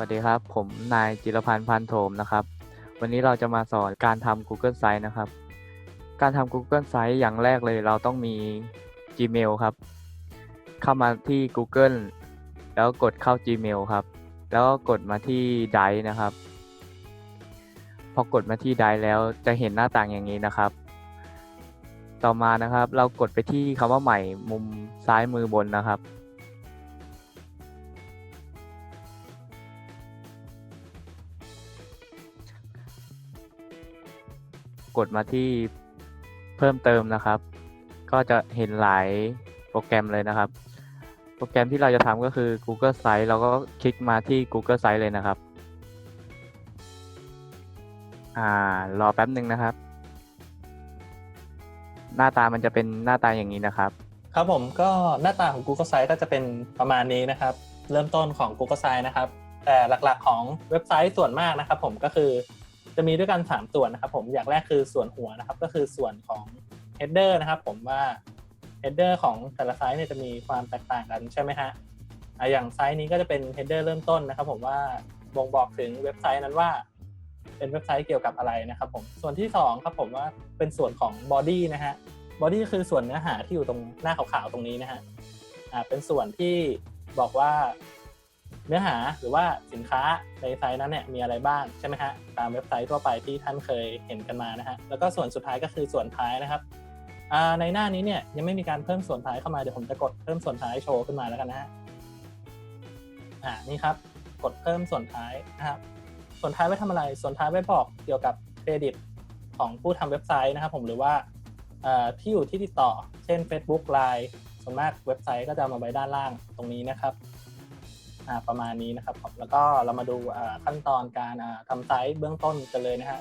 วัสดีครับ ผมนายจิรพันธ์พันโถมนะครับ วันนี้เราจะมาสอนการทำ Google Sites นะครับ การทำ Google Sites อย่างแรกเลยเราต้องมี Gmail ครับ เข้ามาที่ Google แล้วกดเข้า Gmail ครับ แล้วก็กดมาที่ Drive นะครับ พอกดมาที่ Drive แล้วจะเห็นหน้าต่างอย่างนี้นะครับ ต่อมานะครับ เรากดไปที่คำว่าใหม่มุมซ้ายมือบนนะครับ กดมาที่เพิ่มเติมนะครับ ก็จะเห็นหลายโปรแกรมเลยนะครับ โปรแกรมที่เราจะทำก็คือ Google Sites เราก็คลิกมาที่ Google Sites เลยนะครับอ่ารอแป๊บหนึ่งนะครับ หน้าตามันจะเป็นหน้าตาอย่างนี้นะครับ ครับผมก็หน้าตาของ Google Sites ก็จะเป็นประมาณนี้นะครับ เริ่มต้นของ Google Sites นะครับ แต่หลักๆของเว็บไซต์ส่วนมากนะครับ ผมก็คือ จะมีด้วยกัน 3 ส่วนนะครับผมอย่างแรกคือส่วนหัวนะครับก็คือส่วนของ header นะครับผมว่า header ของแต่ละไซต์เนี่ยจะมีความแตกต่างกันใช่ไหมฮะอย่างไซต์นี้ก็จะเป็น header เริ่มต้นนะครับผมว่าบ่งบอกถึงเว็บไซต์นั้นว่า เป็นเว็บไซต์เกี่ยวกับอะไรนะครับผมส่วนที่สองครับผมว่าเป็นส่วนของ body นะฮะบอดี้คือส่วนเนื้อหาที่อยู่ตรงหน้าขาวๆตรงนี้นะฮะเป็นส่วนที่บอกว่า เนื้อหาหรือว่าสินค้าในไซต์นั้นเนี่ยมีอะไรบ้างใช่ไหมฮะตามเว็บไซต์ทั่วไปที่ท่านเคยเห็นกันมานะฮะแล้วก็ส่วนสุดท้ายก็คือส่วนท้ายนะครับในหน้านี้เนี่ยยังไม่มีการเพิ่มส่วนท้ายเข้ามาเดี๋ยวผมจะกดเพิ่มส่วนท้ายโชว์ขึ้นมาแล้วกันนะฮะอ่านี่ครับกดเพิ่มส่วนท้ายนะครับส่วนท้ายไว้ทำอะไรส่วนท้ายไว้บอกเกี่ยวกับเครดิตของผู้ทำเว็บไซต์นะครับผมหรือว่าที่อยู่ที่ติดต่อ เช่น Facebook Line ส่วนมากเว็บไซต์ก็จะมาไว้ด้านล่างตรงนี้นะครับ ประมาณนี้นะครับ แล้วก็เรามาดูขั้นตอนการทำไซต์เบื้องต้นกันเลยนะฮะ